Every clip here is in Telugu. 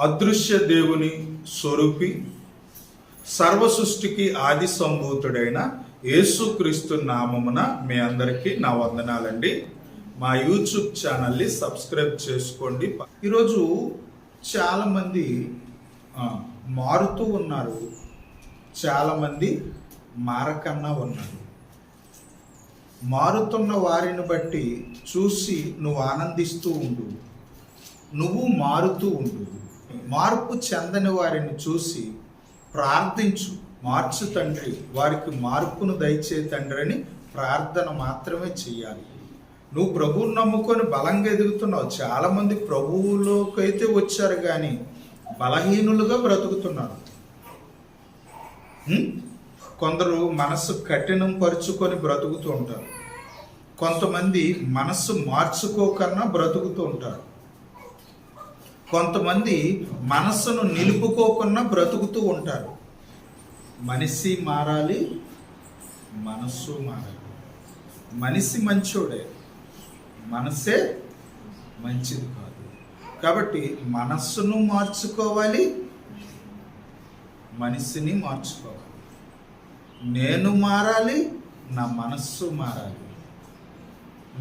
అదృశ్య దేవుని స్వరూపి సర్వ సృష్టికి ఆది సంభూతుడైన యేసుక్రీస్తు నామమున మీ అందరికీ నా వందనాలండి. మా యూట్యూబ్ ఛానల్ని సబ్స్క్రైబ్ చేసుకోండి. ఈరోజు చాలామంది మారుతూ ఉన్నారు. చాలామంది మారకన్నా ఉన్నారు. మారుతున్న వారిని బట్టి చూసి నువ్వు ఆనందిస్తూ ఉండు. నువ్వు మారుతూ ఉండు. మార్పు చెందని వారిని చూసి ప్రార్థించు. మార్చు తండ్రి వారికి మార్పును దయచే తండ్రి అని ప్రార్థన మాత్రమే చేయాలి నువ్వు ప్రభువుని నమ్ముకొని బలంగా ఎదుగుతున్నావు. చాలామంది ప్రభువులోకైతే వచ్చారు కానీ బలహీనులుగా బ్రతుకుతున్నారు. కొందరు మనసు కఠినం పరుచుకొని బ్రతుకుతూ ఉంటారు. కొంతమంది మనస్సు మార్చుకోకన్నా బ్రతుకుతూ ఉంటారు. కొంతమంది మనస్సును నిలుపుకోకుండా బ్రతుకుతూ ఉంటారు. మనిషి మారాలి మనస్సు మారాలి. మనిషి మంచోడే మనసే మంచిది కాదు. కాబట్టి మనస్సును మార్చుకోవాలి మనిషిని మార్చుకోవాలి. నేను మారాలి నా మనస్సు మారాలి.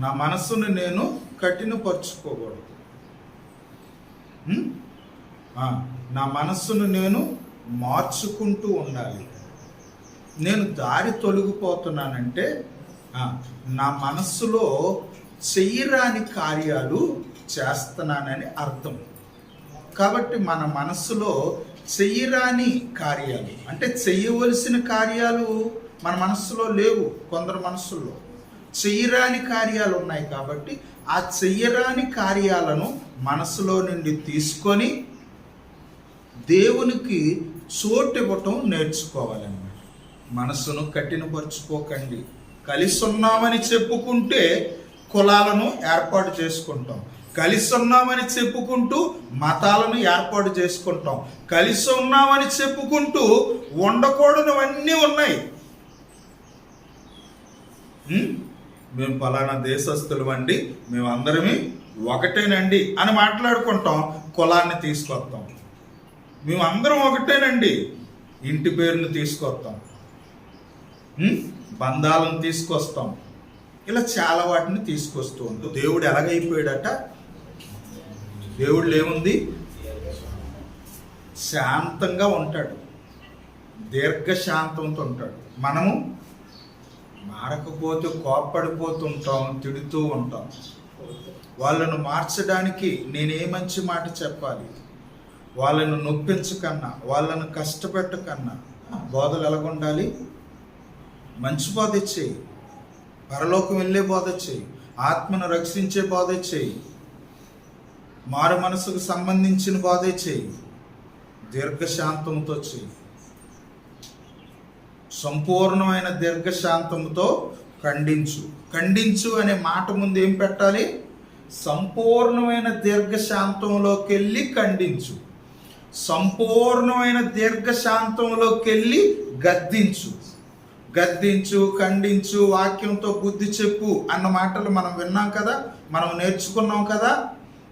నా మనస్సును నేను కఠినపరుచుకోకూడదు. నా మనస్సును నేను మార్చుకుంటూ ఉండాలి. నేను దారి తొలగిపోతున్నానంటే నా మనస్సులో చెయ్యరాని కార్యాలు చేస్తున్నానని అర్థం. కాబట్టి మన మనస్సులో చెయ్యరాని కార్యాలు అంటే చెయ్యవలసిన కార్యాలు మన మనస్సులో లేవు కొందరు మనస్సుల్లో. చెయ్యరాని కార్యాలు ఉన్నాయి కాబట్టి ఆ చెయ్యరాని కార్యాలను మనసులో నుండి తీసుకొని దేవునికి చోటు ఇవ్వటం నేర్చుకోవాలన్నమాట. మనసును కఠినపరుచుకోకండి. కలిసి ఉన్నామని చెప్పుకుంటే కులాలను ఏర్పాటు చేసుకుంటాం. కలిసి ఉన్నామని చెప్పుకుంటూ మతాలను ఏర్పాటు చేసుకుంటాం. కలిసి ఉన్నామని చెప్పుకుంటూ ఉండకూడనివన్నీ ఉన్నాయి. మేము పలానా దేశస్తులు అండి మేము అందరమే ఒకటేనండి అని మాట్లాడుకుంటాం కులాన్ని తీసుకొస్తాం. మేము అందరం ఒకటేనండి ఇంటి పేరుని తీసుకొస్తాం. బంధాలను తీసుకొస్తాం. ఇలా చాలా వాటిని తీసుకొస్తూ ఉంటాం దేవుడు ఎలాగైపోయాడట? దేవుడు ఏముంది? శాంతంగా ఉంటాడు. దీర్ఘశాంతంతో ఉంటాడు. మనము మారకపోతే కోప్పడిపోతుంటాం తిడుతూ ఉంటాం. వాళ్ళను మార్చడానికి నేనే మంచి మాట చెప్పాలి. వాళ్ళను నొప్పించకన్నా వాళ్ళను కష్టపెట్టకన్నా బోధలు ఎలాగుండాలి? మంచి బోధ చేయి పరలోకం వెళ్ళే బోధ చేయి ఆత్మను రక్షించే బోధ చేయి మారు మనసుకు సంబంధించిన బోధ చేయి దీర్ఘశాంతంతో చేయి సంపూర్ణమైన దీర్ఘశాంతంతో ఖండించు. ఖండించు అనే మాట ముందు ఏం పెట్టాలి? సంపూర్ణమైన దీర్ఘశాంతంలోకి వెళ్ళి ఖండించు. సంపూర్ణమైన దీర్ఘశాంతంలోకి వెళ్ళి గద్దించు. గద్దించు ఖండించు వాక్యంతో బుద్ధి చెప్పు అన్న మాటలు మనం విన్నాం కదా? మనం నేర్చుకున్నాం కదా?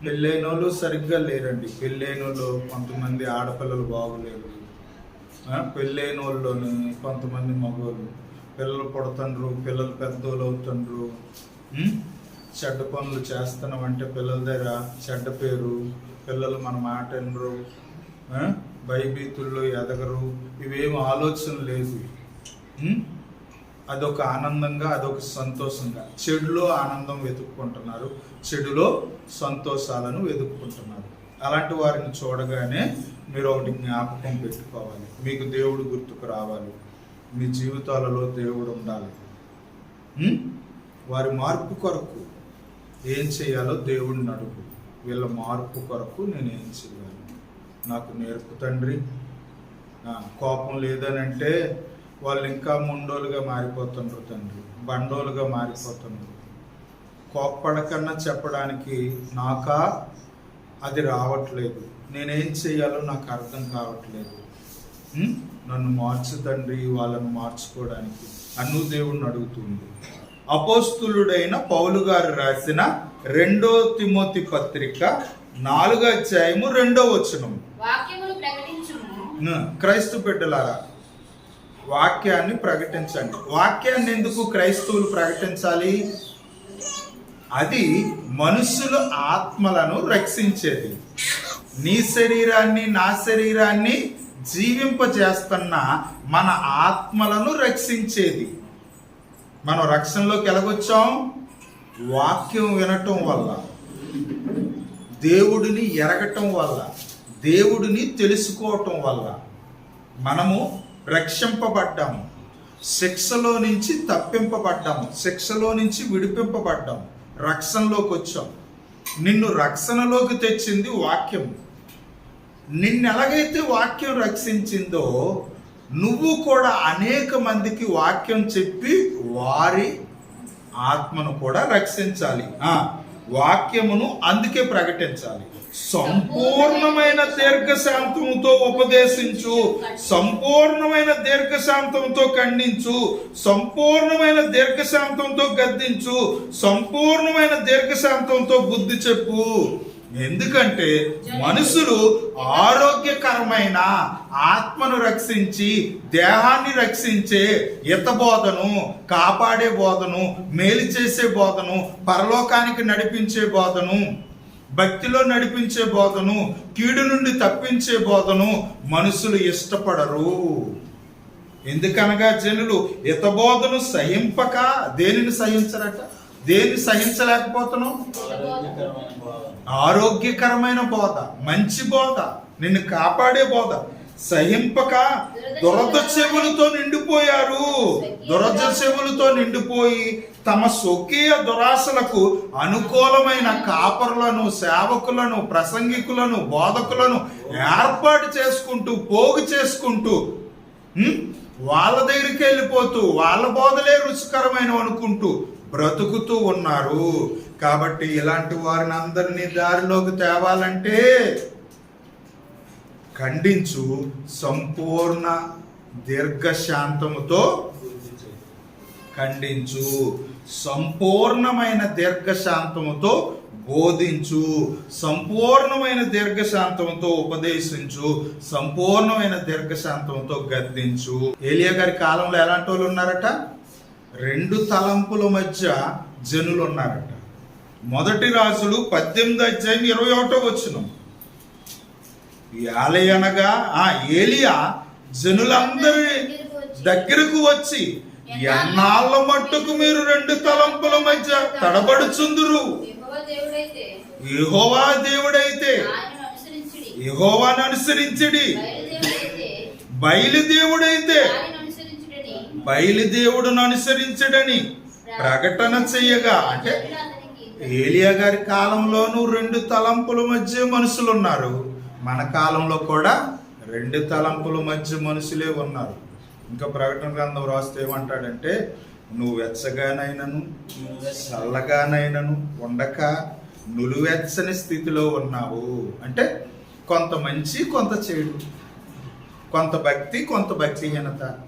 పెళ్ళైనోళ్ళు సరిగ్గా లేరండి. పెళ్ళైనోళ్ళు కొంతమంది ఆడపిల్లలు బాగులేరు. పెళ్ళైన వాళ్ళని కొంతమంది మగవాళ్ళు పిల్లలు పుడతండ్రు పిల్లలు పెద్దోళ్ళు అవుతుండ్రు. చెడ్డ పనులు చేస్తున్నామంటే పిల్లల దగ్గర చెడ్డ పేరు పిల్లలు మన మాట వినరు. భయభీతుల్లో ఎదగరు. ఇవేం ఆలోచన లేదు అదొక ఆనందంగా అదొక సంతోషంగా. చెడులో ఆనందం వెతుక్కుంటున్నారు. చెడులో సంతోషాలను వెతుక్కుంటున్నారు. అలాంటి వారిని చూడగానే మీరు ఒకటి జ్ఞాపకం పెట్టుకోవాలి. మీకు దేవుడు గుర్తుకు రావాలి. మీ జీవితాలలో దేవుడు ఉండాలి. వారి మార్పు కొరకు ఏం చేయాలో దేవుడిని అడుగు. వీళ్ళ మార్పు కొరకు నేను ఏం చేయాలి నాకు నేర్పు తండ్రి. కోపం లేదనంటే వాళ్ళు ఇంకా ముండోలుగా మారిపోతుండ్రు తండ్రి. బండోలుగా మారిపోతుండ్రు. కోప్పడకన్నా చెప్పడానికి నాకా అది రావట్లేదు. నేనేం చేయాలో నాకు అర్థం కావట్లేదు? నన్ను మార్చు తండ్రి వాళ్ళను మార్చుకోవడానికి. అన్ను దేవుణ్ణి అడుగుతుంది. అపోస్తులుడైన పౌలు గారు రాసిన రెండో తిమోతి పత్రిక నాలుగో అధ్యాయము రెండో వచనం. క్రైస్తవ బిడ్డలారా వాక్యాన్ని ప్రకటించండి. వాక్యాన్ని ఎందుకు క్రైస్తవులు ప్రకటించాలి? అది మనుషుల ఆత్మలను రక్షించేది. నీ శరీరాన్ని నా శరీరాన్ని జీవింపజేస్తున్న మన ఆత్మలను రక్షించేది. మనం రక్షణలోకి ఎలాగొచ్చాం? వాక్యం వినటం వల్ల దేవుడిని ఎరగటం వల్ల దేవుడిని తెలుసుకోవటం వల్ల మనము రక్షింపబడ్డాము శిక్షలో నుంచి తప్పింపబడ్డాము శిక్షలో నుంచి విడిపింపబడ్డాము రక్షణలోకి వచ్చాం నిన్ను రక్షణలోకి తెచ్చింది వాక్యం. నిన్ను ఎలాగైతే వాక్యం రక్షించిందో నువ్వు కూడా అనేక మందికి వాక్యం చెప్పి వారి ఆత్మను కూడా రక్షించాలి. వాక్యమును అందుకే ప్రకటించాలి. సంపూర్ణమైన దీర్ఘశాంతముతో ఉపదేశించు సంపూర్ణమైన దీర్ఘశాంతంతో ఖండించు సంపూర్ణమైన దీర్ఘశాంతంతో గద్దించు సంపూర్ణమైన దీర్ఘశాంతంతో బుద్ధి చెప్పు. ఎందుకంటే మనుషులు ఆరోగ్యకరమైన ఆత్మను రక్షించి దేహాన్ని రక్షించే బోధను కాపాడే బోధను మేలు చేసే బోధను పరలోకానికి నడిపించే బోధను భక్తిలో నడిపించే బోధను కీడు నుండి తప్పించే బోధను మనుషులు ఇష్టపడరు. ఎందుకనగా జనులు బోధను సహింపక దేనిని సహించరట? దేన్ని సహించలేకపోతున్నావు? ఆరోగ్యకరమైన బోధ మంచి బోధ నిన్ను కాపాడే బోధ. సహింపక దురద చెవులతో నిండిపోయారు. దురద చెవులతో నిండిపోయి తమ స్వకీయ దురాశలకు అనుకూలమైన కాపరులను సేవకులను ప్రసంగికులను బోధకులను ఏర్పాటు చేసుకుంటూ పోగు చేసుకుంటూ వాళ్ళ దగ్గరికి వెళ్ళిపోతూ వాళ్ళ బోధలే రుచికరమైన అనుకుంటూ బ్రతుకుతూ ఉన్నారు. కాబట్టి ఇలాంటి వారిని అందరినీ దారిలోకి తేవాలంటే ఖండించు సంపూర్ణ దీర్ఘశాంతముతో ఖండించు. సంపూర్ణమైన దీర్ఘశాంతముతో బోధించు. సంపూర్ణమైన దీర్ఘశాంతంతో ఉపదేశించు. సంపూర్ణమైన దీర్ఘశాంతంతో గద్దించు. ఏలియా గారి కాలంలో ఎలాంటి వాళ్ళు ఉన్నారట? రెండు తలంపుల మధ్య జనులు ఉన్నారట మొదటి రాజులు పద్దెనిమిది అధ్యాయం ఇరవై ఒకటో వచ్చినాం అనగా ఆ ఏలియా జనులందరి దగ్గరకు వచ్చి ఎన్నాళ్ళ మట్టుకు మీరు రెండు తలంపుల మధ్య తడబడుచుందురు? యెహోవా దేవుడైతే దేవుడైతే యెహోవాను అనుసరించడి. ఆయనను అనుసరించుడని బయలుదేవుడును అనుసరించడని ప్రకటన చెయ్యగా అంటే ఏలియా గారి కాలంలోనూ రెండు తలంపుల మధ్య మనుషులు ఉన్నారు. మన కాలంలో కూడా రెండు తలంపుల మధ్య మనుషులే ఉన్నారు. ఇంకా ప్రకటన గ్రంథం రాస్తే ఏమంటాడంటే నువ్వు వెచ్చగానైనను చల్లగానైనను ఉండక నులువెచ్చని స్థితిలో ఉన్నావు. అంటే కొంత మంచి కొంత చెడు. కొంత భక్తి కొంత భక్తిహీనత.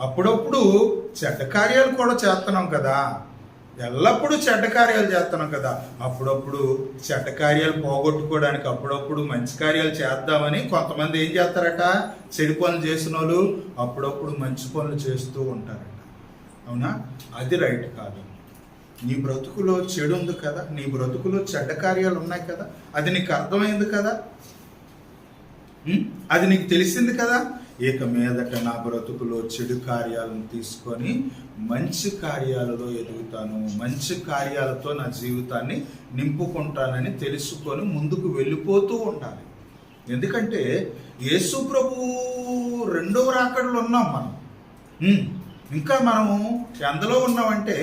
అప్పుడప్పుడు చెడ్డ కార్యాలు కూడా చేస్తున్నాం కదా. ఎల్లప్పుడూ చెడ్డ కార్యాలు చేస్తున్నాం కదా. అప్పుడప్పుడు చెడ్డ కార్యాలు పోగొట్టుకోవడానికి అప్పుడప్పుడు మంచి కార్యాలు చేద్దామని కొంతమంది ఏం చేస్తారట? చెడు పనులు చేసిన వాళ్ళు అప్పుడప్పుడు మంచి పనులు చేస్తూ ఉంటారట. అవునా? అది రైట్ కాదు. నీ బ్రతుకులో చెడు ఉంది కదా. నీ బ్రతుకులో చెడ్డ కార్యాలు ఉన్నాయి కదా. అది నీకు అర్థమైంది కదా? అది నీకు తెలిసింది కదా? ఇక మీదట నా బ్రతుకులో చెడు కార్యాలను తీసుకొని మంచి కార్యాలలో ఎదుగుతాను. మంచి కార్యాలతో నా జీవితాన్ని నింపుకుంటానని తెలుసుకొని ముందుకు వెళ్ళిపోతూ ఉండాలి. ఎందుకంటే యేసు ప్రభు రెండవ రాకడలో ఉన్నాం మనం. ఇంకా మనము ఎంతలో ఉన్నామంటే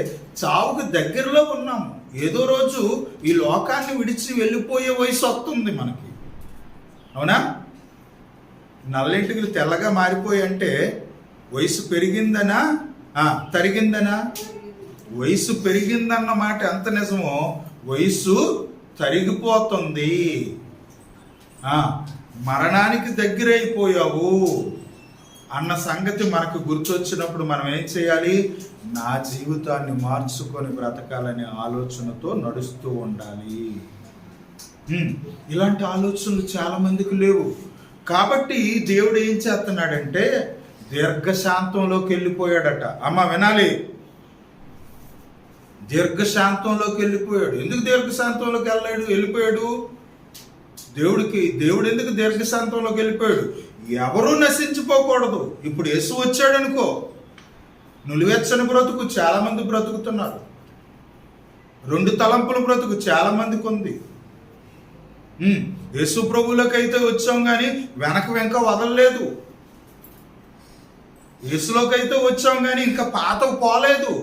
చావుకు దగ్గరలో ఉన్నాము ఏదో రోజు ఈ లోకాన్ని విడిచి వెళ్ళిపోయే వయసు వస్తుంది మనకి. అవునా? నల్లెంటికలు తెల్లగా మారిపోయి అంటే వయసు పెరిగిందనా? తరిగిందనా? వయసు పెరిగిందన్న మాట ఎంత నిజమో వయసు తరిగిపోతుంది. మరణానికి దగ్గరైపోయావు అన్న సంగతి మనకు గుర్తొచ్చినప్పుడు మనం ఏం చేయాలి? నా జీవితాన్ని మార్చుకొని బ్రతకాలనే ఆలోచనతో నడుస్తూ ఉండాలి. ఇలాంటి ఆలోచనలు చాలా మందికి లేవు. కాబట్టి దేవుడు ఏం చేస్తున్నాడంటే దీర్ఘశాంతంలోకి వెళ్ళిపోయాడట అమ్మ వినాలి. దీర్ఘశాంతంలోకి వెళ్ళిపోయాడు ఎందుకు దీర్ఘశాంతంలోకి వెళ్ళాడు వెళ్ళిపోయాడు. దేవుడికి దేవుడు ఎందుకు దీర్ఘశాంతంలోకి వెళ్ళిపోయాడు ఎవరూ నశించిపోకూడదు. ఇప్పుడు యేసు వచ్చాడనుకో. నులివెచ్చని బ్రతుకు చాలామంది బ్రతుకుతున్నారు. రెండు తలంపుల బ్రతుకు చాలామందికి ఉంది యేసు అయితే వచ్చాం కానీ వెనక వెనక వదలలేదు. యేసులోకైతే అయితే వచ్చాం కానీ ఇంకా పాత పోలేదు.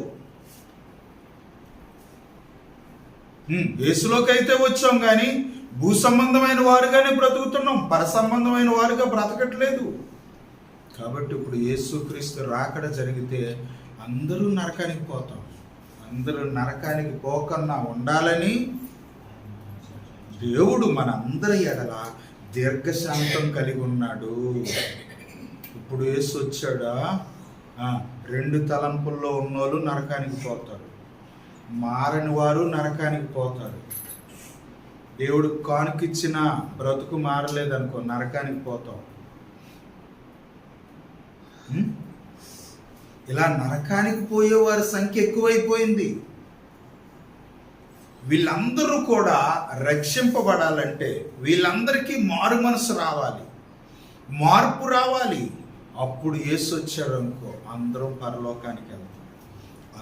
యేసులోకైతే అయితే వచ్చాం కానీ భూ సంబంధమైన వారుగానే బ్రతుకుతున్నాం. పర సంబంధమైన వారుగా బ్రతకట్లేదు. కాబట్టి ఇప్పుడు యేసుక్రీస్తు రాకడ జరిగితే అందరూ నరకానికి పోతాం. అందరూ నరకానికి పోకుండా ఉండాలని దేవుడు మన అందరి ఎడల దీర్ఘశాంతం కలిగి ఉన్నాడు. ఇప్పుడు వేసి వచ్చాడా? రెండు తలంపుల్లో ఉన్నోళ్ళు నరకానికి పోతారు. మారని వారు నరకానికి పోతారు. దేవుడు కానుకిచ్చిన బ్రతుకు మారలేదనుకో నరకానికి పోతాం. ఇలా నరకానికి పోయే వారి సంఖ్య ఎక్కువైపోయింది. వీళ్ళందరూ కూడా రక్షింపబడాలంటే వీళ్ళందరికీ మారు మనసు రావాలి. మార్పు రావాలి. అప్పుడు యేసు వచ్చాడు అనుకో అందరం పరలోకానికి వెళ్తాం.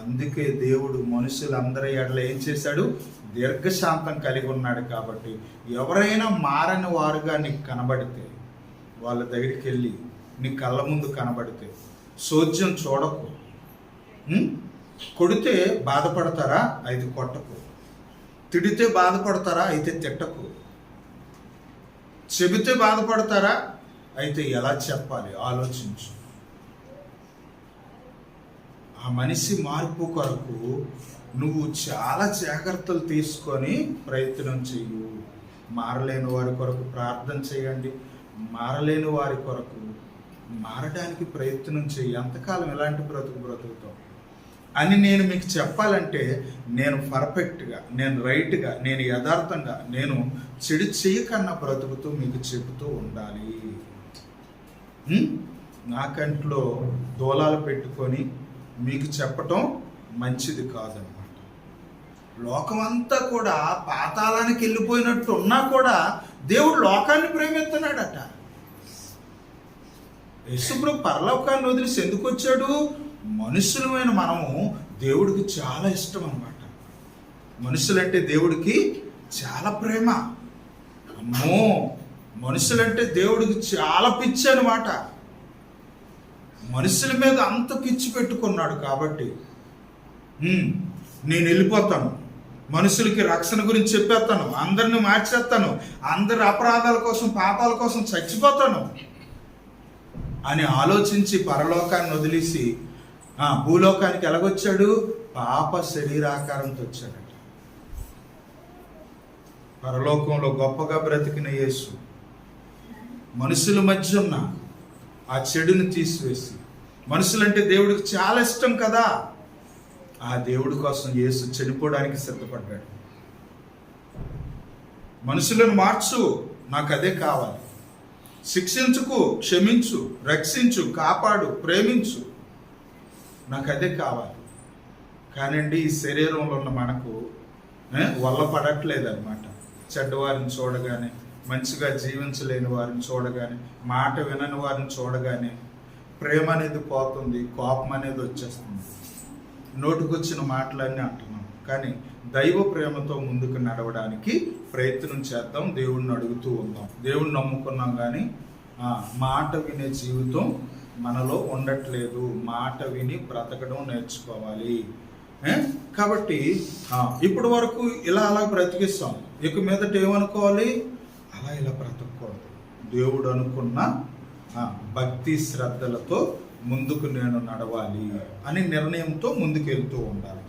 అందుకే దేవుడు మనుషులందరి ఎడల ఏం చేశాడు? దీర్ఘశాంతం కలిగి ఉన్నాడు కాబట్టి ఎవరైనా మారని వారుగా నీకు కనబడితే వాళ్ళ దగ్గరికి వెళ్ళి నీ కళ్ళ ముందు కనబడితే సోద్యం చూడకు. కొడితే బాధపడతారా? అది కొట్టకు. తిడితే బాధపడతారా? అయితే తిట్టకు. చెబితే బాధపడతారా? అయితే ఎలా చెప్పాలి? ఆలోచించు. ఆ మనిషి మార్పు కొరకు నువ్వు చాలా జాగ్రత్తలు తీసుకొని ప్రయత్నం చెయ్యు. మారలేని వారి కొరకు ప్రార్థన చేయండి. మారలేని వారి కొరకు మారడానికి ప్రయత్నం చెయ్యి. ఎంతకాలం ఎలాంటి బ్రతుకు బ్రతుకుతాం అని నేను మీకు చెప్పాలంటే నేను పర్ఫెక్ట్గా నేను రైట్గా నేను యథార్థంగా నేను చెడు చేయకన్నా బ్రతుకుతూ మీకు చెబుతూ ఉండాలి. నా కంట్లో దూలాలు పెట్టుకొని మీకు చెప్పటం మంచిది కాదనమాట. లోకమంతా కూడా పాతాళానికి వెళ్ళిపోయినట్టు ఉన్నా కూడా దేవుడు లోకాన్ని ప్రేమిస్తున్నాడట. యశుభ్రు పరలోకాన్ని వదిలిసి ఎందుకు వచ్చాడు? మనుషులమైన మనము దేవుడికి చాలా ఇష్టం అనమాట మనుషులంటే దేవుడికి చాలా ప్రేమ. అమ్మో! మనుషులంటే దేవుడికి చాలా పిచ్చి అనమాట మనుషుల మీద అంత పిచ్చి పెట్టుకున్నాడు కాబట్టి. నేను వెళ్ళిపోతాను. మనుషులకి రక్షణ గురించి చెప్పేస్తాను. అందరిని మార్చేస్తాను. అందరి అపరాధాల కోసం పాపాల కోసం చచ్చిపోతాను అని ఆలోచించి పరలోకాన్ని వదిలేసి భూలోకానికి ఎలాగొచ్చాడు? పాప శరీరాకారంతో వచ్చాడట. పరలోకంలో గొప్పగా బ్రతికిన యేసు మనుషుల మధ్య ఉన్న ఆ చెడుని తీసివేసి మనుషులంటే దేవుడికి చాలా ఇష్టం కదా? ఆ దేవుడి కోసం యేసు చనిపోవడానికి సిద్ధపడ్డాడు. మనుషులను మార్చు నాకు అదే కావాలి. శిక్షించుకు క్షమించు రక్షించు కాపాడు ప్రేమించు. నాకు అదే కావాలి. కానివ్వండి ఈ శరీరంలో ఉన్న మనకు వల్ల పడట్లేదు అనమాట చెడ్డవారిని చూడగానే మంచిగా జీవించలేని వారిని చూడగానే మాట వినని వారిని చూడగానే ప్రేమ అనేది పోతుంది కోపం అనేది వచ్చేస్తుంది. నోటికొచ్చిన మాటలన్నీ అంటున్నాం. కానీ దైవ ప్రేమతో ముందుకు నడవడానికి ప్రయత్నం చేద్దాం దేవుణ్ణి అడుగుతూ ఉందాం. దేవుణ్ణి నమ్ముకున్నాం కానీ మాట వినే జీవితం మనలో ఉండట్లేదు. మాట విని బ్రతకడం నేర్చుకోవాలి. కాబట్టి ఇప్పటి వరకు ఇలా అలా బ్రతికిస్తాం ఇక మీదట ఏమనుకోవాలి? అలా ఇలా బ్రతకూడదు. దేవుడు అనుకున్న భక్తి శ్రద్ధలతో ముందుకు నేను నడవాలి అని నిర్ణయంతో ముందుకు వెళ్తూ ఉండాలి.